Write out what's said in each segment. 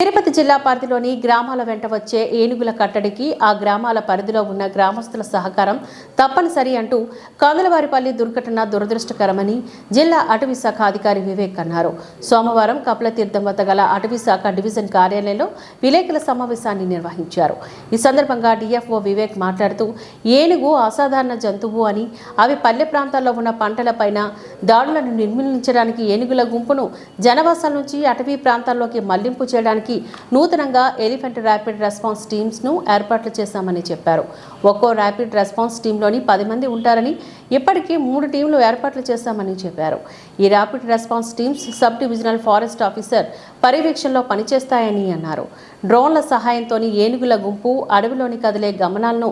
తిరుపతి జిల్లా పరిధిలోని గ్రామాల వెంట వచ్చే ఏనుగుల కట్టడికి ఆ గ్రామాల పరిధిలో ఉన్న గ్రామస్తుల సహకారం తప్పనిసరి అంటూ కాందలవారిపల్లి దుర్ఘటన దురదృష్టకరమని జిల్లా అటవీ శాఖ అధికారి వివేక్ అన్నారు. సోమవారం కపిలతీర్థం వద్ద గల అటవీ శాఖ డివిజన్ కార్యాలయంలో విలేకరుల సమావేశాన్ని నిర్వహించారు. ఈ సందర్భంగా డిఎఫ్ఓ వివేక్ మాట్లాడుతూ ఏనుగు అసాధారణ జంతువు అని అవి పల్లె ప్రాంతాల్లో ఉన్న పంటలపైన దాడులను నిర్మూలించడానికి ఏనుగుల గుంపును జనవాసాల నుంచి అటవీ ప్రాంతాల్లోకి మళ్ళింపు చేయడానికి నూతనంగా ఎలిఫెంట్ ర్యాపిడ్ రెస్పాన్స్ టీమ్స్ను ఏర్పాట్లు చేశామని చెప్పారు. ఒక్కో ర్యాపిడ్ రెస్పాన్స్ టీంలోని పది మంది ఉంటారని ఇప్పటికీ మూడు టీంలు ఏర్పాట్లు చేశామని చెప్పారు. ఈ rapid response teams sub divisional forest officer పర్యవేక్షణలో పనిచేస్తాయని అన్నారు. డ్రోన్ల సహాయంతో ఏనుగుల గుంపు అడవిలోని కదిలే గమనాలను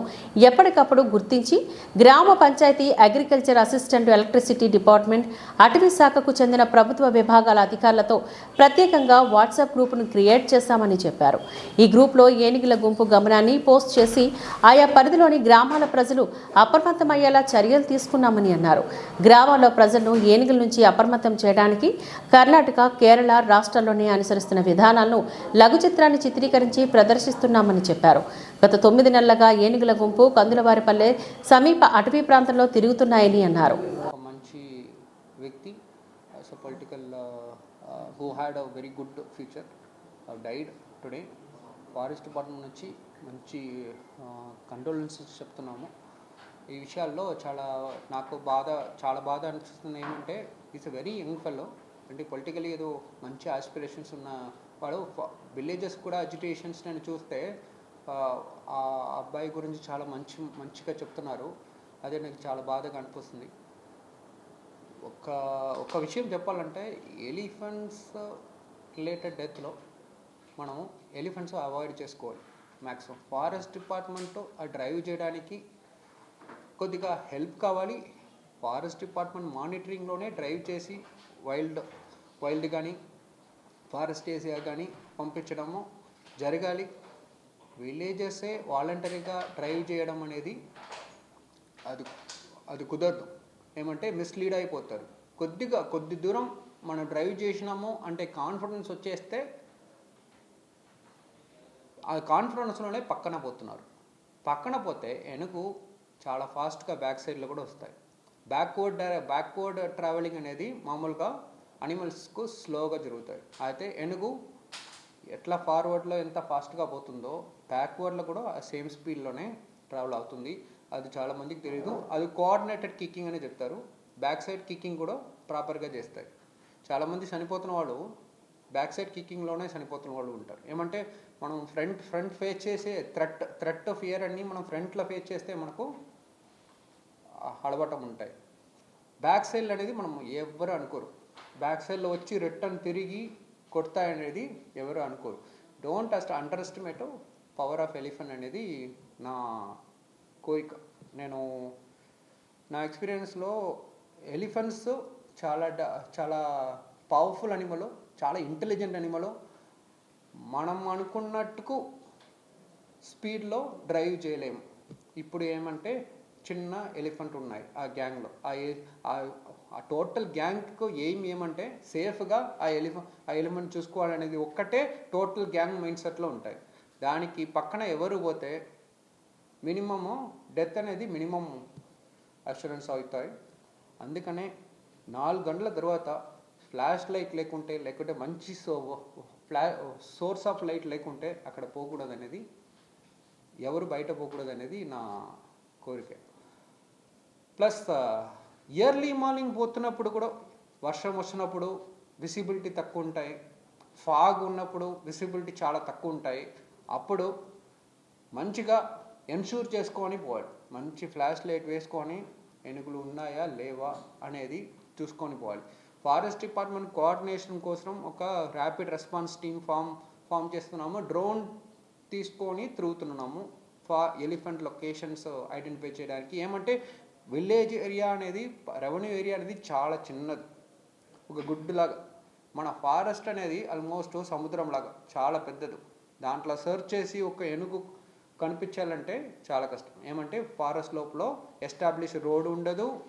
ఎప్పటికప్పుడు గుర్తించి గ్రామ panchayat agriculture assistant electricity department అటవీ శాఖకు చెందిన ప్రభుత్వ విభాగాల అధికారులతో ప్రత్యేకంగా వాట్సాప్ గ్రూపును క్రియేట్ చేశామని చెప్పారు. ఈ గ్రూప్లో ఏనుగుల గుంపు గమనాన్ని పోస్ట్ చేసి ఆయా పరిధిలోని గ్రామాల ప్రజలు అప్రమత్తమయ్యేలా చర్యలు తీసుకున్నామని అన్నారు. గ్రామాల్లో ప్రజలను ఏనుగుల నుంచి అప్రమత్తం చేయడానికి కర్ణాటక కేరళ రాష్ట్రాల్లోనే అనుసరిస్తున్న విధానాలను లఘు చిత్రాన్ని చిత్రీకరించి ప్రదర్శిస్తున్నామని చెప్పారు. గత తొమ్మిది నెలలుగా ఏనుగుల గుంపు కందులవారిపల్లె సమీప అటవీ ప్రాంతంలో తిరుగుతున్నాయని అన్నారు. ఒక మంచి వ్యక్తి political who had a very good future died today forest department నుంచి మంచి uh, కండోలెన్సెస్ చెప్తున్నాము. ఈ విషయాల్లో చాలా నాకు బాధ చాలా బాధ అనిపిస్తుంది ఏమంటే is a very young fellow అంటే పొలిటికలీ ఏదో మంచి ఆస్పిరేషన్స్ ఉన్న వాడు విలేజెస్ కూడా అజిటేషన్స్ నేను చూస్తే ఆ, ఆ అబ్బాయి గురించి చాలా మంచి మంచిగా చెప్తున్నారు. అదే నాకు చాలా బాధగా అనిపిస్తుంది. ఒక ఒక విషయం చెప్పాలంటే ఎలిఫెంట్స్ రిలేటెడ్ డెత్లో మనం ఎలిఫెంట్స్ అవాయిడ్ చేసుకోవాలి. మ్యాక్సిమం ఫారెస్ట్ డిపార్ట్మెంట్ ఆ డ్రైవ్ చేయడానికి కొద్దిగా హెల్ప్ కావాలి. ఫారెస్ట్ డిపార్ట్మెంట్ మానిటరింగ్లోనే డ్రైవ్ చేసి వైల్డ్ వైల్డ్ కానీ ఫారెస్ట్ ఏరియా కానీ పంపించడము జరగాలి. విలేజెసే వాలంటరీగా డ్రైవ్ చేయడం అనేది అది అది కుదరదు. ఏమంటే మిస్లీడ్ అయిపోతారు. కొద్దిగా కొద్ది దూరం మనం డ్రైవ్ చేసినాము అంటే కాన్ఫిడెన్స్ వచ్చేస్తే ఆ కాన్ఫిడెన్స్లోనే పక్కన పోతున్నారు. పక్కన పోతే వెనుక చాలా ఫాస్ట్గా బ్యాక్ సైడ్లో కూడా వస్తాయి. బ్యాక్వర్డ్ బ్యాక్వర్డ్ ట్రావెలింగ్ అనేది మామూలుగా అనిమల్స్కు స్లోగా జరుగుతాయి. అయితే ఎనుగు ఎట్లా ఫార్వర్డ్లో ఎంత ఫాస్ట్గా పోతుందో బ్యాక్వర్డ్లో కూడా ఆ సేమ్ స్పీడ్లోనే ట్రావెల్ అవుతుంది. అది చాలా మందికి తెలియదు అది కోఆర్డినేటెడ్ కిక్కింగ్ అని చెప్తారు. బ్యాక్ సైడ్ కిక్కింగ్ కూడా ప్రాపర్గా చేస్తాయి. చాలామంది చనిపోతున్న వాళ్ళు బ్యాక్ సైడ్ కిక్కింగ్లోనే చనిపోతున్న వాళ్ళు ఉంటారు. ఏమంటే మనం ఫ్రంట్ ఫ్రంట్ ఫేస్ చేసే థ్రెట్ థ్రెట్ ఫియర్ అన్ని మనం ఫ్రంట్లో ఫేస్ చేస్తే మనకు ఆ ఉంటాయి. బ్యాక్ సైల్ అనేది మనం ఎవరు అనుకోరు. బ్యాక్ సైడ్లో వచ్చి రిటర్న్ తిరిగి కొడతాయనేది ఎవరు అనుకోరు. Don't just underestimate power of elephant అనేది నా కోరిక. నేను నా ఎక్స్పీరియన్స్లో ఎలిఫెంట్స్ చాలా డ- చాలా పవర్ఫుల్ అనిమల్ చాలా ఇంటెలిజెంట్ అనిమల్ మనం అనుకున్నట్టుకు స్పీడ్లో డ్రైవ్ చేయలేము. ఇప్పుడు ఏమంటే చిన్న ఎలిఫెంట్ ఉన్నాయి ఆ గ్యాంగ్లో. ఆ ఏ- ఆ- టోటల్ గ్యాంగ్కు ఏం ఏమంటే సేఫ్గా ఆ ఎలిఫెంట్ ఆ ఎలిమెంట్ చూసుకోవాలనేది ఒక్కటే టోటల్ గ్యాంగ్ మైండ్ సెట్లో ఉంటాయి. దానికి పక్కన ఎవరు పోతే మినిమము డెత్ అనేది మినిమం అష్యూరెన్స్ అవుతాయి. అందుకనే నాలుగు గంటల తర్వాత ఫ్లాష్ లైట్ లేకుంటే లేకుంటే మంచి సో ఫ్లా సోర్స్ ఆఫ్ లైట్ లేకుంటే అక్కడ పోకూడదు అనేది ఎవరు బయట పోకూడదు అనేది నా కోరిక. ప్లస్ ఇయర్లీ మార్నింగ్ పోతున్నప్పుడు కూడా వర్షం వచ్చినప్పుడు విసిబిలిటీ తక్కువ ఉంటాయి. ఫాగ్ ఉన్నప్పుడు విసిబిలిటీ చాలా తక్కువ ఉంటాయి. అప్పుడు మంచిగా ఎన్షూర్ చేసుకొని పోవాలి. మంచి ఫ్లాష్ లైట్ వేసుకొని ఎనుగులు ఉన్నాయా లేవా అనేది చూసుకొని పోవాలి. ఫారెస్ట్ డిపార్ట్మెంట్ కోఆర్డినేషన్ కోసం ఒక rapid response team form form చేస్తున్నాము. డ్రోన్ తీసుకొని తిరుగుతున్నాము. ఫా ఎలిఫెంట్ లొకేషన్స్ ఐడెంటిఫై చేయడానికి. ఏమంటే విలేజ్ ఏరియా అనేది రెవెన్యూ ఏరియా అనేది చాలా చిన్నది. ఒక గుడ్డు లాగా. మన ఫారెస్ట్ అనేది ఆల్మోస్ట్ సముద్రం లాగా చాలా పెద్దది. దాంట్లో సర్చ్ చేసి ఒక ఏనుగు కనిపించాలంటే చాలా కష్టం. ఏమంటే ఫారెస్ట్ లోపల ఎస్టాబ్లిష్ రోడ్ ఉండదు.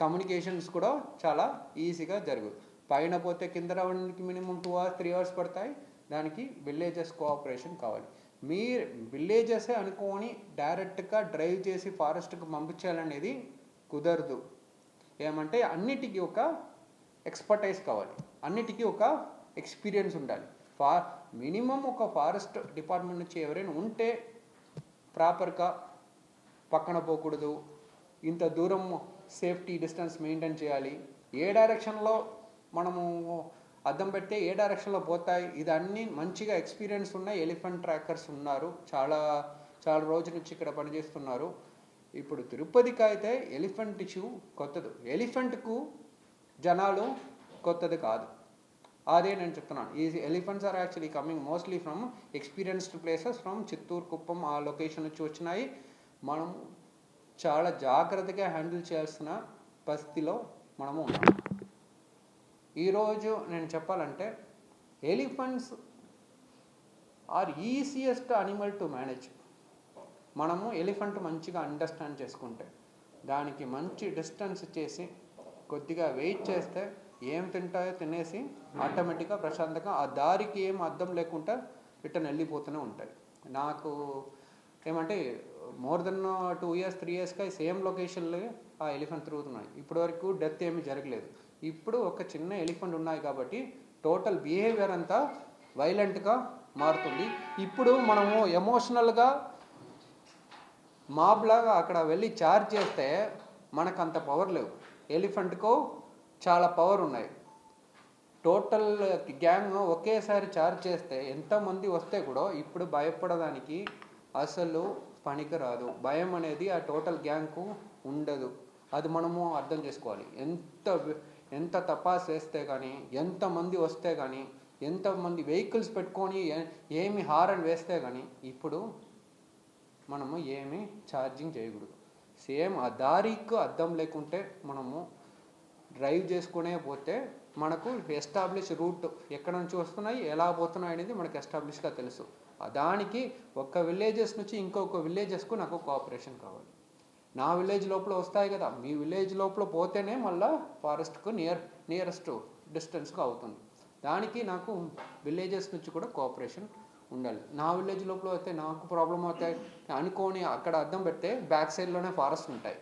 కమ్యూనికేషన్స్ కూడా చాలా ఈజీగా జరగదు పైన పోతే కింద రావడానికి minimum two hours three hours పడతాయి. దానికి విలేజెస్ కోఆపరేషన్ కావాలి. మీరు విలేజెసే అనుకోని డైరెక్ట్గా డ్రైవ్ చేసి ఫారెస్ట్కి పంపించాలనేది కుదరదు. ఏమంటే అన్నిటికీ ఒక ఎక్స్పర్టైజ్ కావాలి. అన్నిటికీ ఒక ఎక్స్పీరియన్స్ ఉండాలి. ఫా మినిమం ఒక ఫారెస్ట్ డిపార్ట్మెంట్ నుంచి ఎవరైనా ఉంటే ప్రాపర్గా పక్కన పోకూడదు. ఇంత దూరం సేఫ్టీ డిస్టెన్స్ మెయింటైన్ చేయాలి. ఏ డైరెక్షన్లో మనము అద్దం పెడితే ఏ డైరెక్షన్లో పోతాయి? ఇదన్నీ మంచిగా ఎక్స్పీరియన్స్ ఉన్న ఎలిఫెంట్ ట్రాకర్స్ ఉన్నారు. చాలా చాలా రోజుల నుంచి ఇక్కడ పనిచేస్తున్నారు. ఇప్పుడు తిరుపతికి అయితే ఎలిఫెంట్ ఇష్యూ కొత్తది. ఎలిఫెంట్కు జనాలు కొత్తది కాదు. అదే నేను చెప్తున్నాను. ఈ elephants are actually coming mostly from experienced places from Chittoor Kuppam ఆ లొకేషన్ నుంచి వచ్చినాయి. మనం చాలా జాగ్రత్తగా హ్యాండిల్ చేయాల్సిన పరిస్థితిలో మనము ఉన్నాం. ఈరోజు నేను చెప్పాలంటే elephants are easiest animal to manage. మనము ఎలిఫెంట్ మంచిగా అండర్స్టాండ్ చేసుకుంటే దానికి మంచి డిస్టెన్స్ చేసి కొద్దిగా వెయిట్ చేస్తే ఏం తింటాయో తినేసి ఆటోమేటిక్గా ప్రశాంతంగా ఆ దారికి ఏం అర్థం లేకుండా రిటర్న్ వెళ్ళిపోతూనే ఉంటాయి. నాకు ఏమంటే more than two years three ఇయర్స్గా సేమ్ లొకేషన్లో ఆ ఎలిఫెంట్ తిరుగుతున్నాయి. ఇప్పటి వరకు డెత్ ఏమీ జరగలేదు. ఇప్పుడు ఒక చిన్న ఎలిఫెంట్ ఉన్నాయి కాబట్టి టోటల్ బిహేవియర్ అంతా వైలెంట్గా మారుతుంది. ఇప్పుడు మనము ఎమోషనల్గా మాబ్లాగా అక్కడ వెళ్ళి చార్జ్ చేస్తే మనకు అంత పవర్ లేవు. ఎలిఫెంట్కు చాలా పవర్ ఉన్నాయి. టోటల్ గ్యాంగ్ ఒకేసారి చార్జ్ చేస్తే ఎంతమంది వస్తే కూడా ఇప్పుడు భయపడడానికి అసలు పనికిరాదు భయం అనేది ఆ టోటల్ గ్యాంగ్కు ఉండదు. అది మనము అర్థం చేసుకోవాలి. ఎంత ఎంత తపాస్ వేస్తే కానీ ఎంతమంది వస్తే కానీ ఎంతమంది వెహికల్స్ పెట్టుకొని ఏమి హారన్ వేస్తే కానీ ఇప్పుడు మనము ఏమి ఛార్జింగ్ చేయకూడదు. సేమ్ ఆ దారికి అద్దం లేకుంటే మనము డ్రైవ్ చేసుకునే పోతే మనకు ఎస్టాబ్లిష్ రూట్ ఎక్కడ నుంచి వస్తున్నాయి ఎలా పోతున్నాయి అనేది మనకు ఎస్టాబ్లిష్గా తెలుసు. దానికి ఒక్క విలేజెస్ నుంచి ఇంకొక విలేజెస్కు నాకు కోఆపరేషన్ కావాలి. నా విలేజ్ లోపల వస్తాయి కదా మీ విలేజ్ లోపల పోతేనే మళ్ళీ ఫారెస్ట్కు నియర్ నియరెస్ట్ డిస్టెన్స్కు అవుతుంది. దానికి నాకు విలేజెస్ నుంచి కూడా కోఆపరేషన్ ఉండాలి. నా విలేజ్ లోపల అయితే నాకు ప్రాబ్లం అవుతాయి. అనుకోని అక్కడ అద్దం పెడితే బ్యాక్ సైడ్లోనే ఫారెస్ట్ ఉంటాయి.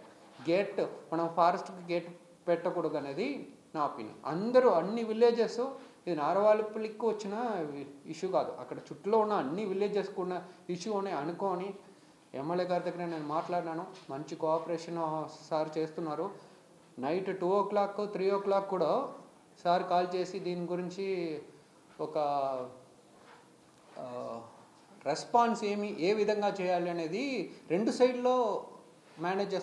గేట్ మనం ఫారెస్ట్కి గేట్ పెట్టకూడదు అనేది నా ఒపీనియన్ అందరూ అన్ని విలేజెస్ ఇది నారవాళ్ళపల్లికి వచ్చిన ఇష్యూ కాదు. అక్కడ చుట్టూలో ఉన్న అన్ని విలేజెస్కి ఉన్న ఇష్యూ అని అనుకోని ఎమ్మెల్యే గారి దగ్గర నేను మాట్లాడినాను. మంచి కోఆపరేషన్ సార్ చేస్తున్నారు. Night two o'clock three o'clock కూడా సార్ కాల్ చేసి దీని గురించి ఒక రెస్పాన్స్ ఏమి ఏ విధంగా చేయాలి అనేది రెండు సైడ్లో మేనేజ్ చేస్తారు